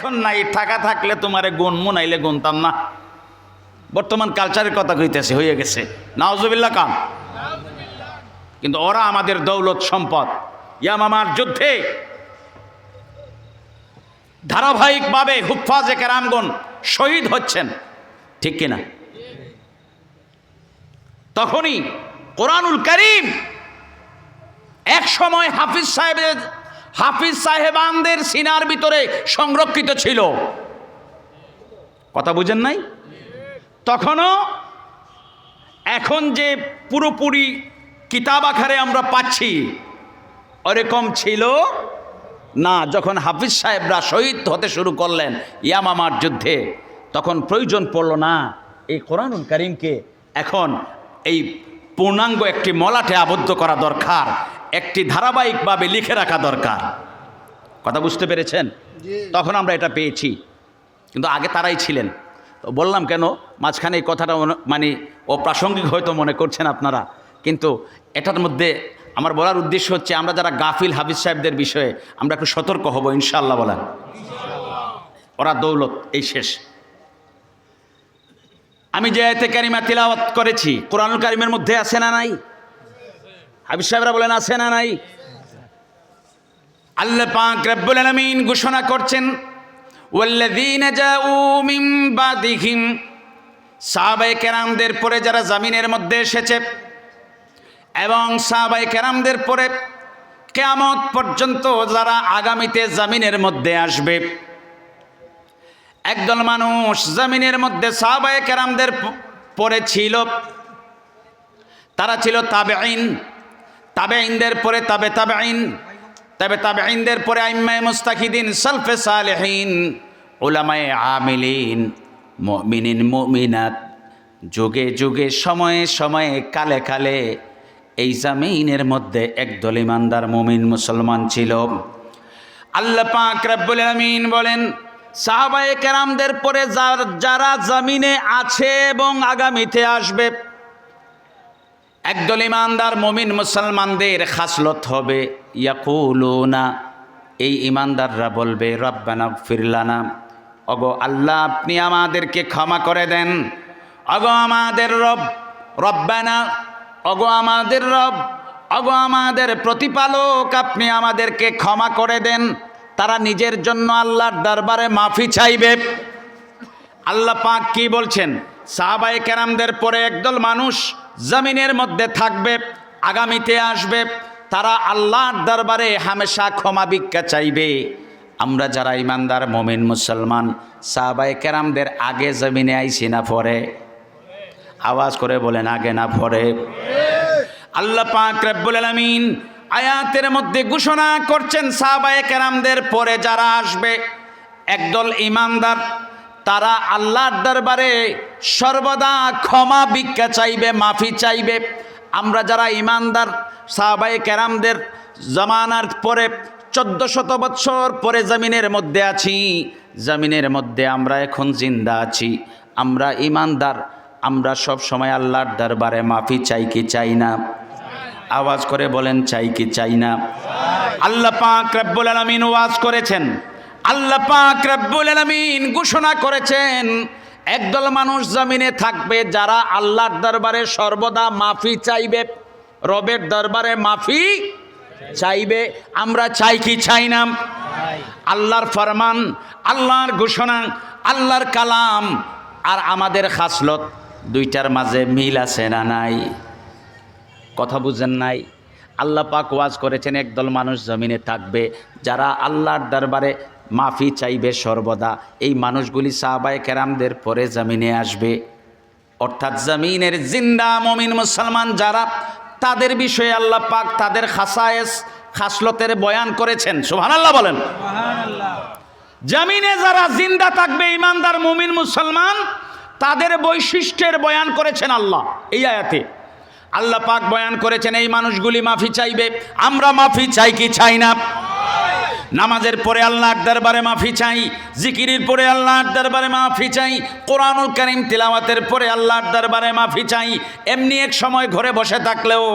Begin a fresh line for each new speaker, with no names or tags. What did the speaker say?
এখন নাই টাকা থাকলে তোমারে গুণ, মুনাইলে গুনতাম না। বর্তমান কালচারের কথা কইতেছে হয়ে গেছে। নাওজবিল্লা কাম কিন্তু ওরা আমাদের দৌলত, সম্পদ। ইয়ামামার যুদ্ধে ধারাবাহিকভাবে হুফাজে কেরামগণ শহীদ হচ্ছেন। ঠিক কিনা? তখনই কোরআনুল করিম এক সময় হাফিজ সাহেবের হাফিজ সাহেবানদের সিনার ভিতরে সংরক্ষিত ছিল। কথা বুঝেন নাই? তখনও এখন যে পুরোপুরি কিতাব আকারে আমরা পাচ্ছি, ওরকম ছিল না। যখন হাফিজ সাহেবরা শহীদ হতে শুরু করলেন ইয়ামামার যুদ্ধে, তখন প্রয়োজন পড়ল না, এই কোরআনুল করিমকে এখন এই পূর্ণাঙ্গ একটি মলাটে আবদ্ধ করা দরকার। একটি ধারাবাহিকভাবে লিখে রাখা দরকার। কথা বুঝতে পেরেছেন? তখন আমরা এটা পেয়েছি। কিন্তু আগে তারাই ছিলেন। তো বললাম কেন? মাঝখানে এই কথাটা মনে- অপ্রাসঙ্গিক হয়তো মনে করছেন আপনারা। কিন্তু এটার মধ্যে আমার বলার উদ্দেশ্য হচ্ছে আমরা যারা গাফিল হাফিজ সাহেবদের বিষয়ে আমরা একটু সতর্ক হব ইনশাআল্লাহ বলেন। ওরা দৌলত এই শেষ। আমি যে এতে কারিমা তিলাওয়াত করেছি কোরআনুল কারিমের মধ্যে আছে না নাই? হাফিজ সাহেবরা বলেন, আছে না নাই? আল্লাহ পাক রব্বুল আলামিন ঘোষণা করছেন, ওয়াল্লাযীনা জাউ মিন বাদিহিম, সাহাবায়ে কেরামদের পরে যারা জামিনের মধ্যে এসেছে, এবং সাহাবায়ে কেরামদের পরে কেয়ামত পর্যন্ত যারা আগামীতে জামিনের মধ্যে আসবে। একদল মানুষ জামিনের মধ্যে সাহাবায়ে কেরামদের পরে ছিল, তারা ছিল তাবে আইন তাবে আইনদের পরে তাবে তাবে আইন তবে তাবে আইনদের পরে আইম্মায় মুস্তাকিদিন, সালফে সালেহীন ওলামায়ে আমিলিন, মুমিনিন মুমিনাত, যুগে যুগে, সময়ে সময়ে, কালে কালে এই জামিনের মধ্যে একদল ইমানদার মুমিন মুসলমান ছিল। আল্লাহ পাক রব্বুল আলামিন বলেন, সাহাবায়ে কেরামদের পরে যারা জামিনে আছে এবং আগামীতে আসবে একদল ইমানদার মমিন মুসলমানদের খাসলত হবে, ইয়াকুলুনা, এই ইমানদাররা বলবে, রব্বানা ফিরলানা অগো আল্লাহ, আপনি আমাদেরকে ক্ষমা করে দেন। অগো আমাদের রব, রব্বানা। অগো আমাদের রব, অগো আমাদের প্রতিপালক, আপনি আমাদেরকে ক্ষমা করে দেন। তারা নিজের জন্য আল্লাহর দরবারে মাফি চাইবে। আল্লাহ পাক কি বলছেন? সাহাবাই কেরামদের পরে একদল মানুষ জমিনের মধ্যে থাকবে, আগামীতে আসবে। তারা আল্লাহর দরবারে হামেশা ক্ষমা ভিক্ষা চাইবে। আমরা যারা ইমানদার, মমিন, মুসলমান সাহাবাই কেরামদের আগে জমিনে আইসি না পরে? আওয়াজ করে বলেন, আগে না পরে? আল্লাহ পাক রব্বুল আয়াতের মধ্যে ঘোষণা করছেন, সাহাবায়ে কেরামদের পরে যারা আসবে, একদল ইমানদার তারা আল্লাহর দরবারে সর্বদা ক্ষমা ভিক্ষা চাইবে, মাফি চাইবে। আমরা যারা ইমানদার সাহাবাই কেরামদের জমানার পরে চোদ্দ শত বৎসর পরে জমিনের মধ্যে আছি, জমিনের মধ্যে আমরা এখন জিন্দা আছি। আমরা ইমানদার, আমরা সব সময় আল্লাহর দরবারে মাফি চাই কি চাই না। আওয়াজ করে বলেন, চাই কি চাই না। আল্লাহ পাক রব্বুল আলামিন ওয়াজ করেছেন। আল্লাহ পাক রব্বুল আলামিন ঘোষণা করেছেন, একদল মানুষ জমিনে থাকবে যারা আল্লাহর দরবারে সর্বদা মাফি চাইবে, রবের দরবারে মাফি চাইবে। আমরা চাই কি চাই না? আল্লাহর ফরমান, আল্লাহর ঘোষণা, আল্লাহর কালাম আর আমাদের খাসলত দুইটার মাঝে মিল আছে না নাই? কথা বুঝেন নাই? আল্লাহ পাক ওয়াজ করেছেন, একদল মানুষ জমিনে থাকবে যারা আল্লাহর দরবারে মাফি চাইবে সর্বদা। এই মানুষগুলি সাহাবায় কেরামদের পরে জমিনে আসবে। অর্থাৎ জমিনের জিন্দা মমিন মুসলমান যারা তাদের বিষয়ে আল্লাহ পাক তাদের খাসায়েস খাসলতের বয়ান করেছেন। সুহান আল্লাহ বলেন জমিনে যারা জিন্দা থাকবে ইমানদার মুমিন মুসলমান তাদের বৈশিষ্ট্যের বয়ান করেছেন আল্লাহ এই আয়াতে। আল্লাহ পাক বয়ান করেছেন এই মানুষগুলি মাফি চাইবে আমরা মাফি চাই কি চাই না? নামাজের পরে আল্লাহ দরবারে মাফি চাই, জিকিরির পরে আল্লাহর দরবারে মাফি চাই, কোরআনুল করিম তিলাওয়াতের পরে আল্লাহর দরবারে মাফি চাই, এমনি এক সময় ঘরে বসে থাকলেও